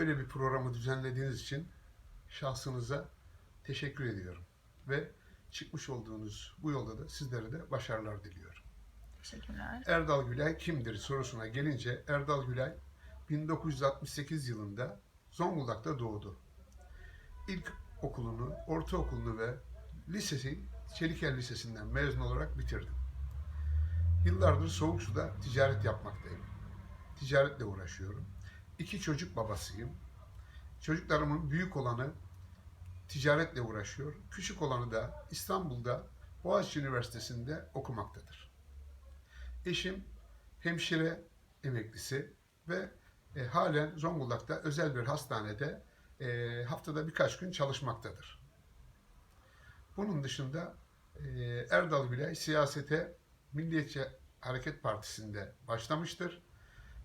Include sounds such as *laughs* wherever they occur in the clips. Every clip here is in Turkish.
Böyle bir programı düzenlediğiniz için şahsınıza teşekkür ediyorum. Ve çıkmış olduğunuz bu yolda da sizlere de başarılar diliyorum. Teşekkürler. Erdal Gülay kimdir sorusuna gelince Erdal Gülay 1968 yılında Zonguldak'ta doğdu. İlk okulunu, ortaokulunu ve lisesi Çeliker Lisesi'nden mezun olarak bitirdim. Yıllardır soğuk suda ticaret yapmaktayım. Ticaretle uğraşıyorum. İki çocuk babasıyım. Çocuklarımın büyük olanı ticaretle uğraşıyor. Küçük olanı da İstanbul'da Boğaziçi Üniversitesi'nde okumaktadır. Eşim hemşire emeklisi ve e, halen Zonguldak'ta özel bir hastanede e, haftada birkaç gün çalışmaktadır. Bunun dışında e, Erdal Gülay siyasete Milliyetçi Hareket Partisi'nde başlamıştır.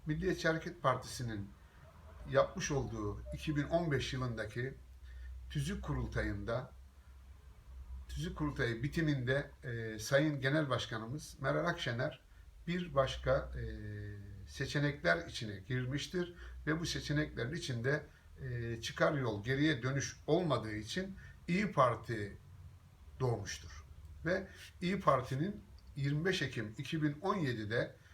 Milliyetçi Hareket Partisi'nin yapmış olduğu 2015 yılındaki tüzük kurultayında tüzük kurultayı bitiminde e, Sayın Genel Başkanımız Meral Akşener bir başka e, seçenekler içine girmiştir ve bu seçeneklerin içinde e, çıkar yol geriye dönüş olmadığı için İyi Parti doğmuştur. Ve İyi Parti'nin 25 Ekim 2017'de e,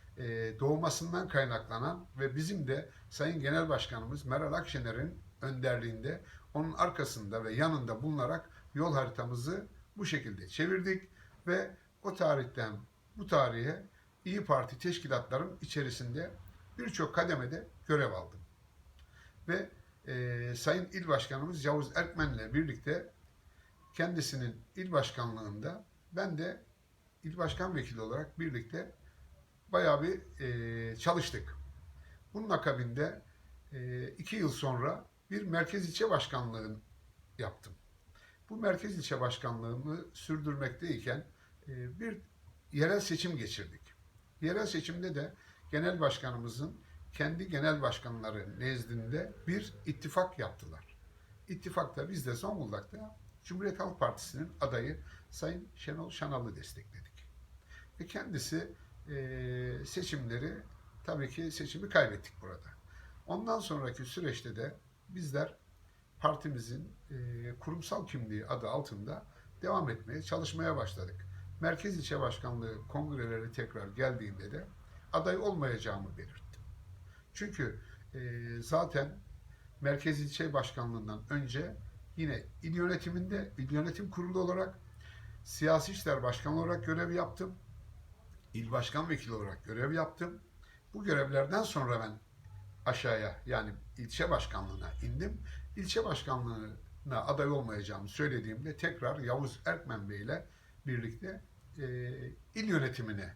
doğmasından kaynaklanan ve bizim de Sayın Genel Başkanımız Meral Akşener'in önderliğinde onun arkasında ve yanında bulunarak yol haritamızı bu şekilde çevirdik ve o tarihten bu tarihe İyi Parti teşkilatlarım içerisinde birçok kademede görev aldım. Ve e, Sayın İl Başkanımız Yavuz Erkmen'le birlikte kendisinin il başkanlığında ben de il başkan vekili olarak birlikte bayağı bir e, çalıştık. Bunun akabinde e, iki yıl sonra bir merkez ilçe başkanlığı yaptım. Bu merkez ilçe başkanlığımı sürdürmekteyken e, bir yerel seçim geçirdik. Yerel seçimde de genel başkanımızın kendi genel başkanları nezdinde bir ittifak yaptılar. İttifakta biz de Zonguldak'ta Cumhuriyet Halk Partisi'nin adayı Sayın Şenol Şanal'ı destekledik. Ve kendisi e, seçimleri tabii ki seçimi kaybettik burada. Ondan sonraki süreçte de bizler partimizin e, kurumsal kimliği adı altında devam etmeye, çalışmaya başladık. Merkez İlçe Başkanlığı kongreleri tekrar geldiğinde de aday olmayacağımı belirttim. Çünkü e, zaten Merkez İlçe Başkanlığından önce yine il yönetiminde, il yönetim kurulu olarak siyasi işler başkanı olarak görev yaptım. İl başkan vekili olarak görev yaptım. Bu görevlerden sonra ben aşağıya yani ilçe başkanlığına indim. İlçe başkanlığına aday olmayacağımı söylediğimde tekrar Yavuz Erkmen Bey ile birlikte e, il yönetimine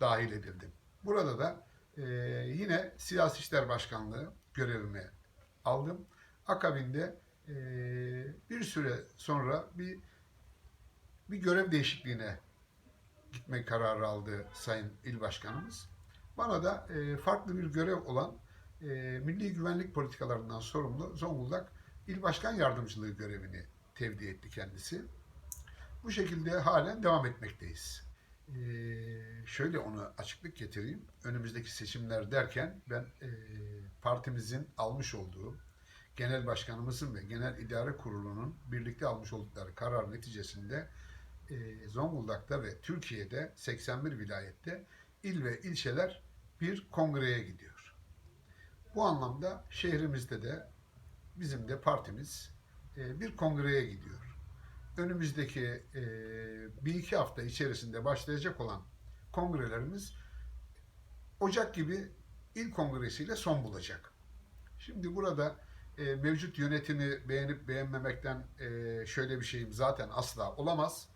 dahil edildim. Burada da e, yine siyasi işler başkanlığı görevimi aldım. Akabinde e, bir süre sonra bir bir görev değişikliğine gitme kararı aldı Sayın İl Başkanımız. Bana da e, farklı bir görev olan e, milli güvenlik politikalarından sorumlu Zonguldak İl Başkan Yardımcılığı görevini tevdi etti kendisi. Bu şekilde halen devam etmekteyiz. E, şöyle onu açıklık getireyim. Önümüzdeki seçimler derken ben e, partimizin almış olduğu genel başkanımızın ve genel idare kurulunun birlikte almış oldukları karar neticesinde e, Zonguldak'ta ve Türkiye'de 81 vilayette il ve ilçeler bir kongreye gidiyor. Bu anlamda şehrimizde de bizim de partimiz e, bir kongreye gidiyor. Önümüzdeki e, bir iki hafta içerisinde başlayacak olan kongrelerimiz Ocak gibi il kongresiyle son bulacak. Şimdi burada mevcut yönetimi beğenip beğenmemekten şöyle bir şeyim zaten asla olamaz.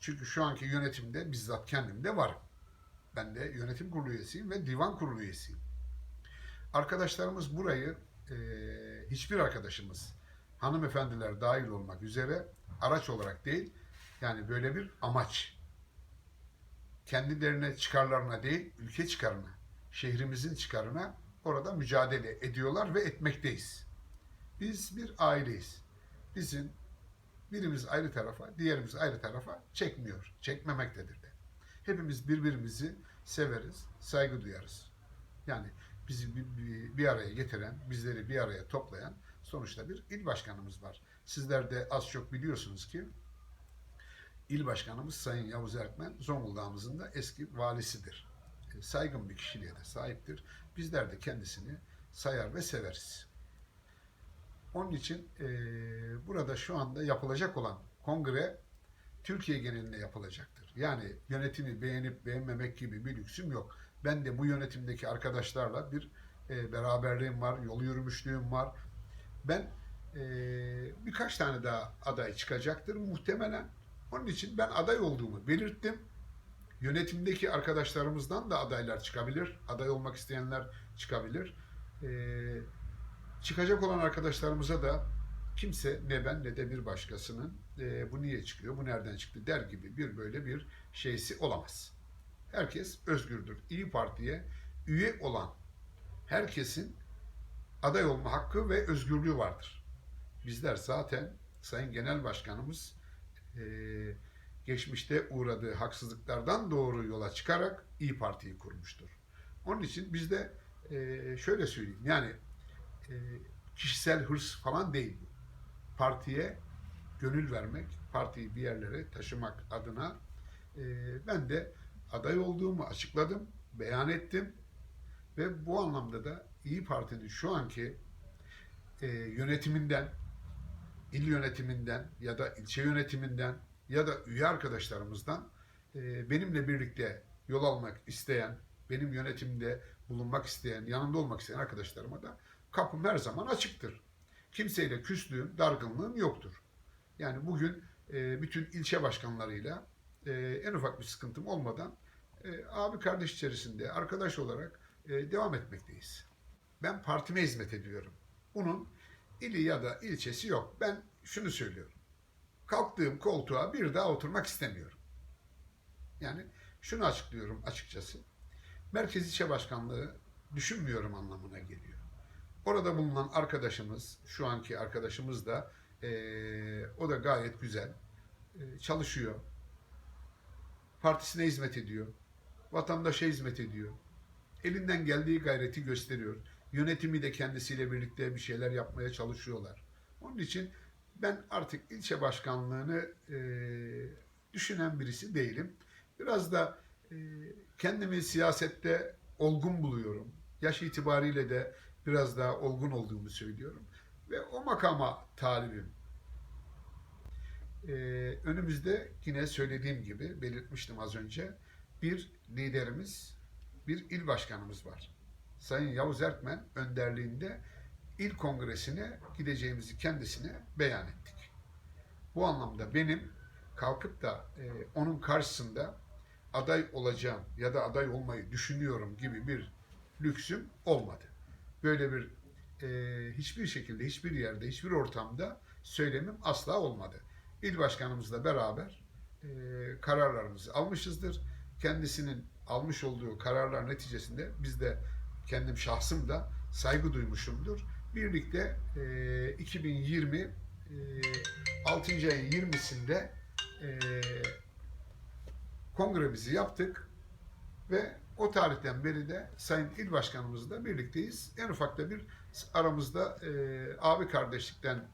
Çünkü şu anki yönetimde bizzat kendim de varım. Ben de yönetim kurulu üyesiyim ve divan kurulu üyesiyim. Arkadaşlarımız burayı, e, hiçbir arkadaşımız, hanımefendiler dahil olmak üzere araç olarak değil, yani böyle bir amaç. Kendilerine çıkarlarına değil, ülke çıkarına, şehrimizin çıkarına orada mücadele ediyorlar ve etmekteyiz. Biz bir aileyiz. Bizim birimiz ayrı tarafa, diğerimiz ayrı tarafa çekmiyor. Çekmemektedir de. Hepimiz birbirimizi severiz, saygı duyarız. Yani bizi bir, bir, araya getiren, bizleri bir araya toplayan sonuçta bir il başkanımız var. Sizler de az çok biliyorsunuz ki il başkanımız Sayın Yavuz Erkmen Zonguldak'ımızın da eski valisidir. E, Saygın bir kişiliğe de sahiptir. Bizler de kendisini sayar ve severiz. Onun için e, burada şu anda yapılacak olan kongre Türkiye genelinde yapılacaktır. Yani yönetimi beğenip beğenmemek gibi bir lüksüm yok. Ben de bu yönetimdeki arkadaşlarla bir e, beraberliğim var, yol yürümüşlüğüm var. Ben e, birkaç tane daha aday çıkacaktır muhtemelen. Onun için ben aday olduğumu belirttim. Yönetimdeki arkadaşlarımızdan da adaylar çıkabilir. Aday olmak isteyenler çıkabilir. Ee, çıkacak olan arkadaşlarımıza da kimse ne ben ne de bir başkasının e, bu niye çıkıyor, bu nereden çıktı der gibi bir böyle bir şeysi olamaz. Herkes özgürdür. İyi Parti'ye üye olan herkesin aday olma hakkı ve özgürlüğü vardır. Bizler zaten Sayın Genel Başkanımız e, geçmişte uğradığı haksızlıklardan doğru yola çıkarak İyi Parti'yi kurmuştur. Onun için biz de e, şöyle söyleyeyim yani kişisel hırs falan değil. Partiye gönül vermek, partiyi bir yerlere taşımak adına e, ben de aday olduğumu açıkladım, beyan ettim ve bu anlamda da İyi Parti'nin şu anki e, yönetiminden, il yönetiminden ya da ilçe yönetiminden ya da üye arkadaşlarımızdan e, benimle birlikte yol almak isteyen, benim yönetimde bulunmak isteyen, yanımda olmak isteyen arkadaşlarıma da kapım her zaman açıktır. Kimseyle küslüğüm, dargınlığım yoktur. Yani bugün e, bütün ilçe başkanlarıyla e, en ufak bir sıkıntım olmadan e, abi kardeş içerisinde arkadaş olarak e, devam etmekteyiz. Ben partime hizmet ediyorum. Bunun ili ya da ilçesi yok. Ben şunu söylüyorum. Kalktığım koltuğa bir daha oturmak istemiyorum. Yani şunu açıklıyorum açıkçası. Merkez İlçe Başkanlığı düşünmüyorum anlamına geliyor. Orada bulunan arkadaşımız, şu anki arkadaşımız da eee, o da gayet güzel eee, çalışıyor. Partisine hizmet ediyor. Vatandaşa hizmet ediyor. Elinden geldiği gayreti gösteriyor. Yönetimi de kendisiyle birlikte bir şeyler yapmaya çalışıyorlar. Onun için ben artık ilçe başkanlığını eee, düşünen birisi değilim. Biraz da eee, kendimi siyasette olgun buluyorum. Yaş itibariyle de biraz daha olgun olduğumu söylüyorum. Ve o makama talibim. Ee, önümüzde yine söylediğim gibi belirtmiştim az önce bir liderimiz, bir il başkanımız var. Sayın Yavuz Erkmen önderliğinde il kongresine gideceğimizi kendisine beyan ettik. Bu anlamda benim kalkıp da e, onun karşısında aday olacağım ya da aday olmayı düşünüyorum gibi bir lüksüm olmadı. Böyle bir e, hiçbir şekilde, hiçbir yerde, hiçbir ortamda söylemim asla olmadı. İl başkanımızla beraber e, kararlarımızı almışızdır. Kendisinin almış olduğu kararlar neticesinde biz de kendim şahsım da saygı duymuşumdur. Birlikte e, 2020 e, 6. ayın 20'sinde e, kongremizi yaptık ve o tarihten beri de Sayın İl Başkanımızla birlikteyiz. En ufak da bir aramızda e, abi kardeşlikten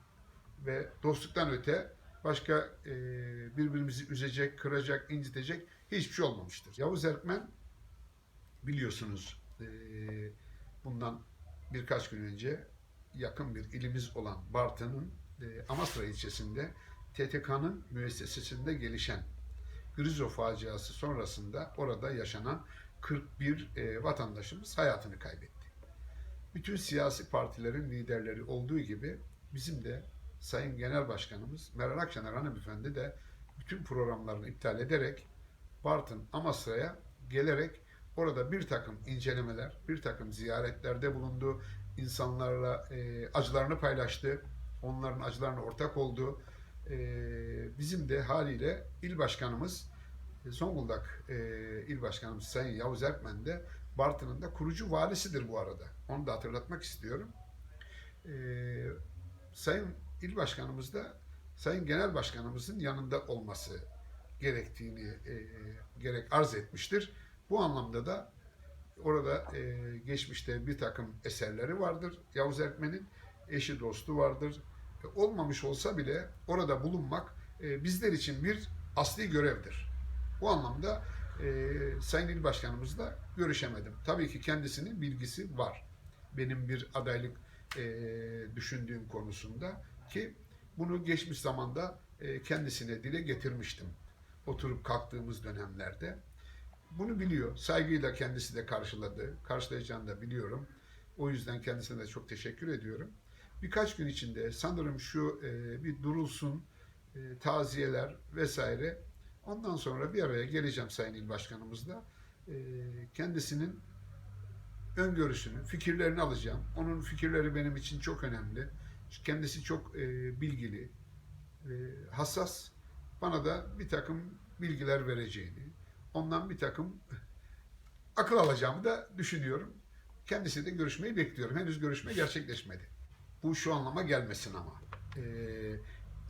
ve dostluktan öte başka e, birbirimizi üzecek, kıracak, incitecek hiçbir şey olmamıştır. Yavuz Erkmen biliyorsunuz e, bundan birkaç gün önce yakın bir ilimiz olan Bartın'ın e, Amasra ilçesinde TTK'nın müessesesinde gelişen Grizo faciası sonrasında orada yaşanan 41 e, vatandaşımız hayatını kaybetti. Bütün siyasi partilerin liderleri olduğu gibi bizim de Sayın Genel Başkanımız Meral Akşener hanımefendi de bütün programlarını iptal ederek Bartın Amasra'ya gelerek orada bir takım incelemeler, bir takım ziyaretlerde bulundu. insanlarla e, acılarını paylaştı. Onların acılarına ortak oldu. E, bizim de haliyle il başkanımız Zonguldak e, il başkanımız Sayın Yavuz Erkmen de Bartın'ın da kurucu valisidir bu arada. Onu da hatırlatmak istiyorum. E, Sayın il başkanımız da Sayın Genel Başkanımızın yanında olması gerektiğini e, gerek arz etmiştir. Bu anlamda da orada e, geçmişte bir takım eserleri vardır. Yavuz Erkmen'in eşi dostu vardır. E, olmamış olsa bile orada bulunmak e, bizler için bir asli görevdir. Bu anlamda e, Sayın İl Başkanımızla görüşemedim. Tabii ki kendisinin bilgisi var. Benim bir adaylık e, düşündüğüm konusunda ki bunu geçmiş zamanda e, kendisine dile getirmiştim. Oturup kalktığımız dönemlerde. Bunu biliyor. Saygıyla kendisi de karşıladı. Karşılayacağını da biliyorum. O yüzden kendisine de çok teşekkür ediyorum. Birkaç gün içinde sanırım şu e, bir durulsun, e, taziyeler vesaire. Ondan sonra bir araya geleceğim Sayın İl Başkanımızla. E, kendisinin öngörüsünü, fikirlerini alacağım. Onun fikirleri benim için çok önemli. Kendisi çok e, bilgili, e, hassas. Bana da bir takım bilgiler vereceğini, ondan bir takım *laughs* akıl alacağımı da düşünüyorum. Kendisiyle de görüşmeyi bekliyorum. Henüz görüşme gerçekleşmedi. Bu şu anlama gelmesin ama. E,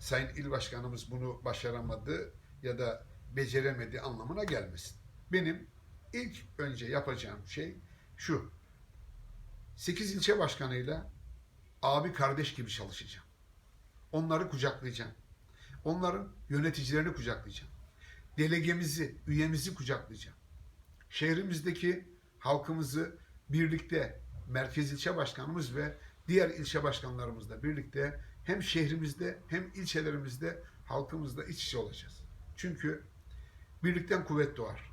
Sayın İl Başkanımız bunu başaramadı ya da beceremedi anlamına gelmesin. Benim ilk önce yapacağım şey şu. 8 ilçe başkanıyla abi kardeş gibi çalışacağım. Onları kucaklayacağım. Onların yöneticilerini kucaklayacağım. Delegemizi, üyemizi kucaklayacağım. Şehrimizdeki halkımızı birlikte merkez ilçe başkanımız ve diğer ilçe başkanlarımızla birlikte hem şehrimizde hem ilçelerimizde halkımızla iç içe olacağız. Çünkü birlikten kuvvet doğar.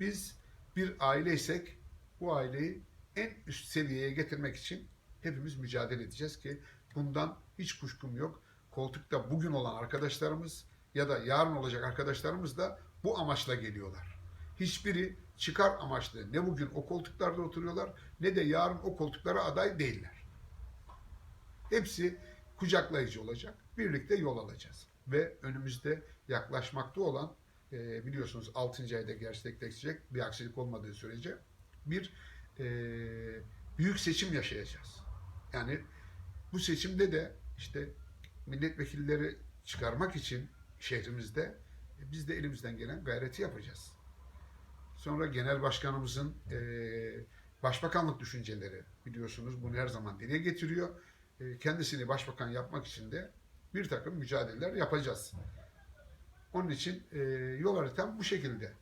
Biz bir aileysek bu aileyi en üst seviyeye getirmek için hepimiz mücadele edeceğiz ki bundan hiç kuşkum yok. Koltukta bugün olan arkadaşlarımız ya da yarın olacak arkadaşlarımız da bu amaçla geliyorlar. Hiçbiri çıkar amaçlı ne bugün o koltuklarda oturuyorlar ne de yarın o koltuklara aday değiller. Hepsi kucaklayıcı olacak. Birlikte yol alacağız. Ve önümüzde yaklaşmakta olan e, biliyorsunuz 6. ayda gerçekleşecek bir aksilik olmadığı sürece bir e, büyük seçim yaşayacağız. Yani bu seçimde de işte milletvekilleri çıkarmak için şehrimizde e, biz de elimizden gelen gayreti yapacağız. Sonra genel başkanımızın e, başbakanlık düşünceleri biliyorsunuz bunu her zaman dile getiriyor. E, kendisini başbakan yapmak için de bir takım mücadeleler yapacağız. Onun için e, yol haritam bu şekilde.